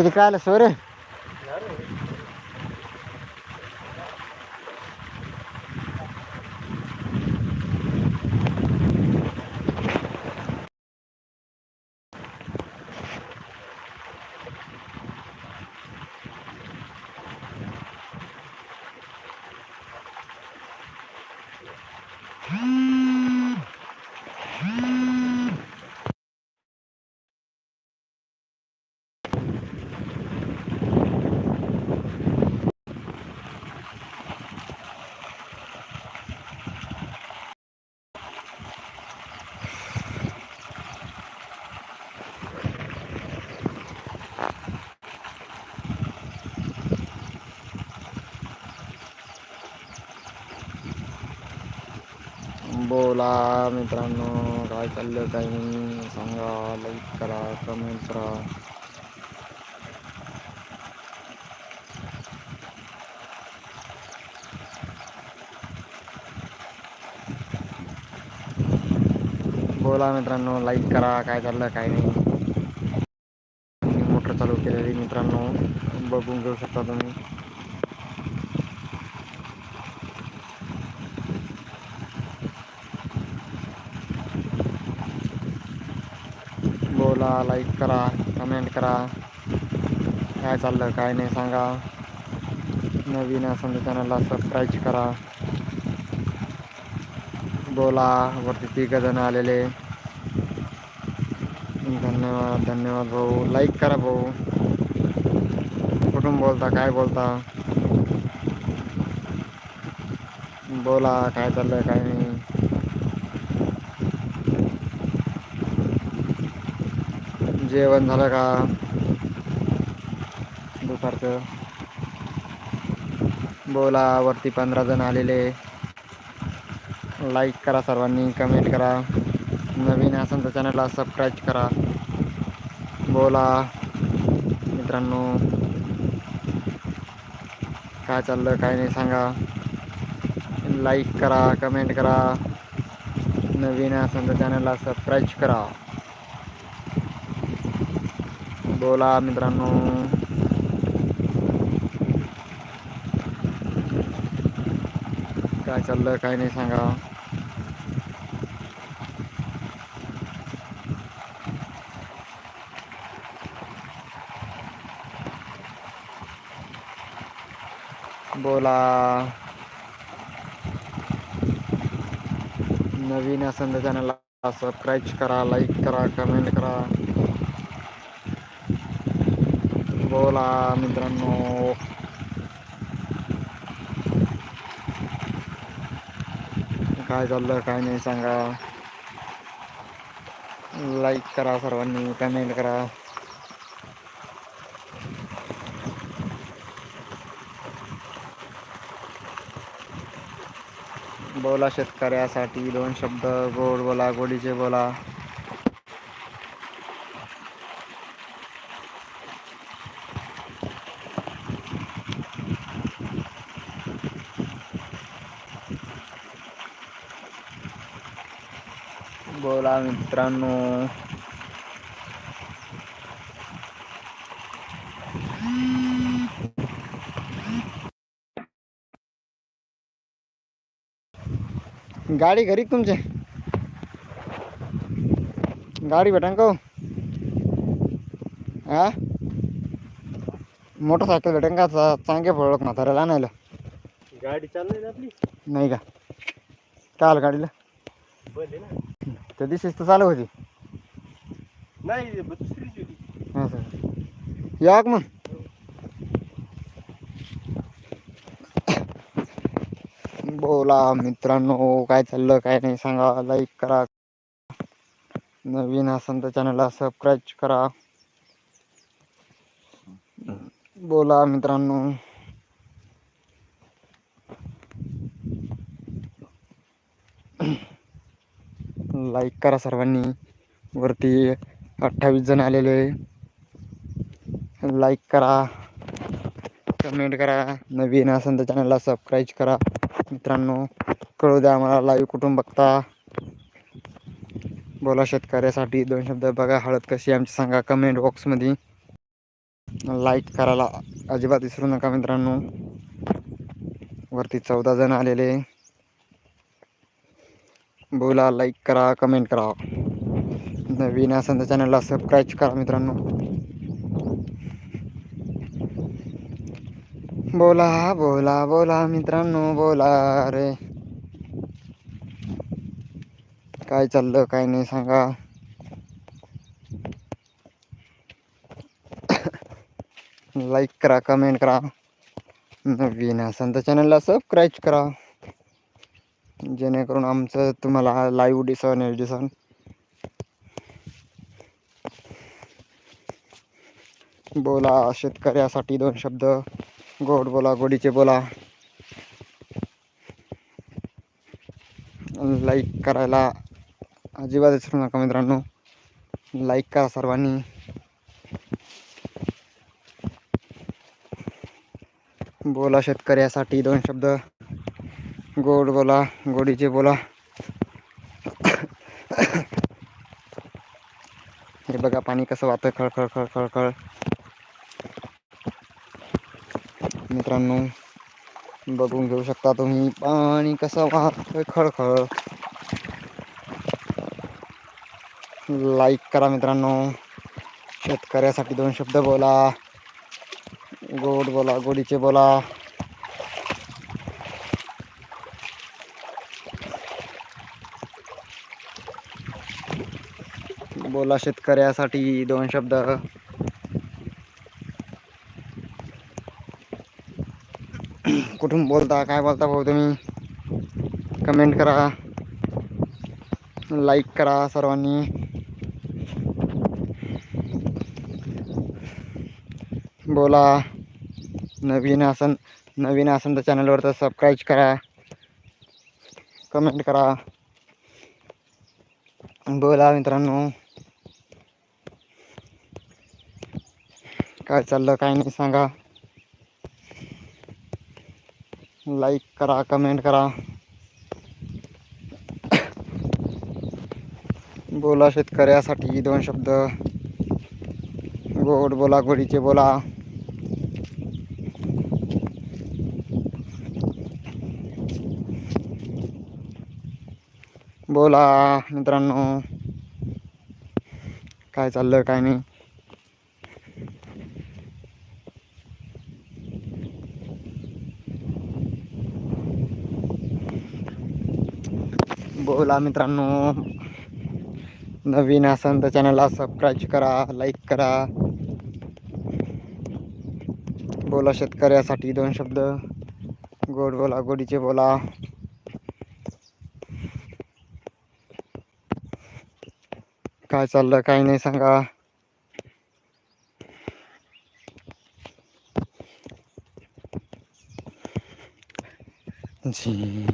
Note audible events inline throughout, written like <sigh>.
किती काय आलं सोरे बोला मित्रांनो काय चाललं काही नाही सांगा लाईक करा कमेंट करा. बोला मित्रांनो लाईक करा काय चाललं काय नाही. मोटर चालू केलेली मित्रांनो बघून घेऊ शकता तुम्ही बोला लाईक करा कमेंट करा. काय चाललं काय नाही सांगा. नवीन असेल चॅनलला सबस्क्राईब करा. बोला वरती तिघजण आलेले. धन्यवाद धन्यवाद भाऊ. लाईक करा भाऊ. कुठून बोलता काय बोलता? बोला काय चाललं काय नाही. जेवण झालं का? दुपारचं. बोला वरती पंधरा जण आलेले. लाईक करा सर्वांनी कमेंट करा. नवीन असेल तर चॅनलला सबस्क्राईब करा. बोला मित्रांनो. काय चाललं काय नाही सांगा. लाईक करा कमेंट करा. नवीन असेल तर चॅनलला सबस्क्राईब करा. बोला मित्रांनो. काय चाललं काय नाही सांगा. बोला. नवीन असेल तर चॅनलला सबस्क्राईब करा लाईक करा कमेंट करा. बोला मित्रांनो काय चाललं काय नाही सांगा लाईक करा सर्वांनी कमेंट करा. बोला शेतकऱ्यासाठी दोन शब्द गोड बोला गोडीचे बोला. बोला मित्रांनो. गाडी घरी का तुमच्या गाडी भेटा का हो? हा? मोटरसायकल भेटेन का? चांगे फळक म्हाताऱ्याला आणायला. गाडी चालली आपली? नाही का? काय आलं गाडीला त्या दिवशीच तर चालू होती. नाही दुसरीच होती. हा सर या का मग. बोला मित्रांनो काय चाललं काय नाही सांगा लाईक करा. नवीन असेल तर चॅनलला सबस्क्राईब करा. बोला मित्रांनो. लाईक करा सर्वांनी. वरती अठ्ठावीस जण आलेले लाईक करा. कमेंट करा. नवीन असेल तर चॅनलला सबस्क्राईब करा. मित्रांनो कळू द्या आम्हाला लाईव्ह कुठून बघता. बोला शेतकऱ्यासाठी. दोन शब्द बघा. हळद कशी आमची सांगा कमेंट बॉक्समध्ये लाईक करायला अजिबात विसरू नका मित्रांनो. वरती चौदा जण आलेले बोला लाईक करा कमेंट करा. नवीन असेल तर चॅनलला सबस्क्राईब करा मित्रांनो. बोला बोला बोला मित्रांनो बोला. रे काय चाललं काय नाही सांगा. <coughs> लाईक करा कमेंट करा. नवीन असेल तर चॅनलला सबस्क्राईब करा. जेणेकरून आमचं तुम्हाला लाईव्ह दिसन हे दिसन बोला शेतकऱ्यासाठी दोन शब्द. गोड बोला गोडीचे बोला. लाईक करायला अजिबात विसरू नका मित्रांनो. लाईक करा सर्वांनी. बोला शेतकऱ्यासाठी दोन शब्द. गोड बोला, गोडीचे बोला। हे बघा पाणी कसं वाहतं खळखळ खळखळ खळ मित्रांनो, बघून घेऊ शकता तुम्ही, पाणी कसं वाहतंय खळखळ लाईक करा मित्रांनो. शेतकऱ्यासाठी दोन शब्द बोला. गोड बोला, गोडीचे बोला. बोला शेतकऱ्यासाठी दोन शब्द. कुठून बोलता काय बोलता भाऊ तुम्ही? कमेंट करा. लाईक करा सर्वांनी. बोला. नवीन आसन नवीन आसन तर चॅनलवर तर सबस्क्राईब करा. कमेंट करा. बोला मित्रांनो. काय चाललं काय नाही सांगा. लाईक करा कमेंट करा. बोला शेतकऱ्यासाठी दोन शब्द. गोड बोला गोडीचे बोला. बोला मित्रांनो. काय चाललं काय नाही. बोला मित्रांनो. नवीन असेल तर चॅनलला सबस्क्राईब करा लाईक करा. बोला शेतकऱ्यासाठी दोन शब्द. गोड बोला, गोडीचे बोला. काय चाललं, काय नाही सांगा. जी.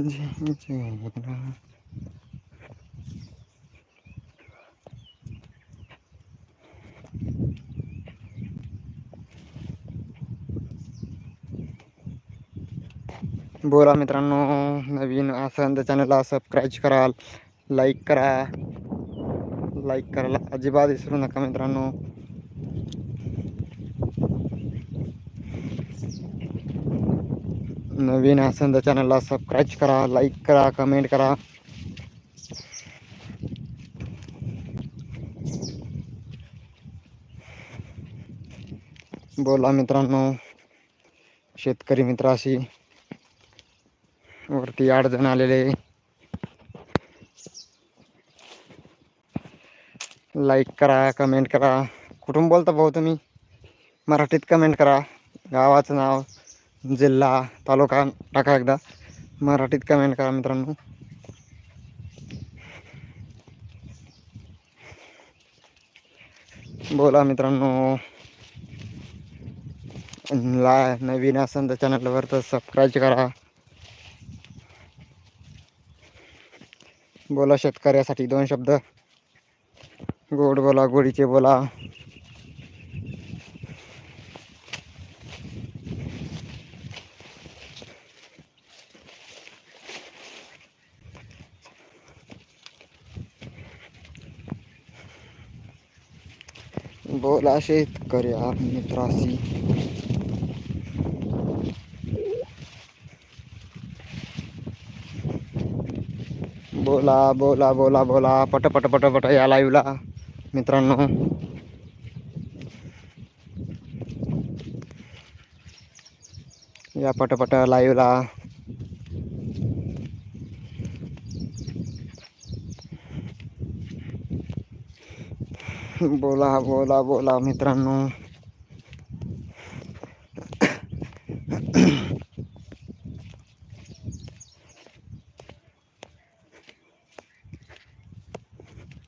म्हणजे राम. बोला मित्रांनो नवीन असं तर चॅनलला सबस्क्राईब करा लाईक करा लाईक करायला अजिबात विसरू नका मित्रांनो नवीन असेल तर चॅनलला सबस्क्राईब करा लाईक करा कमेंट करा. बोला मित्रांनो शेतकरी मित्राशी. वरती आठ जण आलेले. लाईक करा कमेंट करा. कुठून बोलता भाऊ तुम्ही? मराठीत कमेंट करा. गावाचं नाव. जिल्हा तालुका टाका एकदा. मराठीत कमेंट करा मित्रांनो. बोला मित्रांनो. ला नवीन असेल तर चॅनलवर तर सबस्क्राईब करा. बोला शेतकऱ्यासाठी दोन शब्द. गोड बोला गोडीचे बोला. बोला शेतकऱ्या मित्राशी. बोला बोला बोला बोला पट पट पट पट या लाईव्हला मित्रांनो. या पटपट लाईव्हला <laughs> बोला बोला बोला मित्रांनो.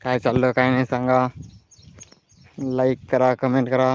काय चाललं काय नाही सांगा. लाईक करा कमेंट करा.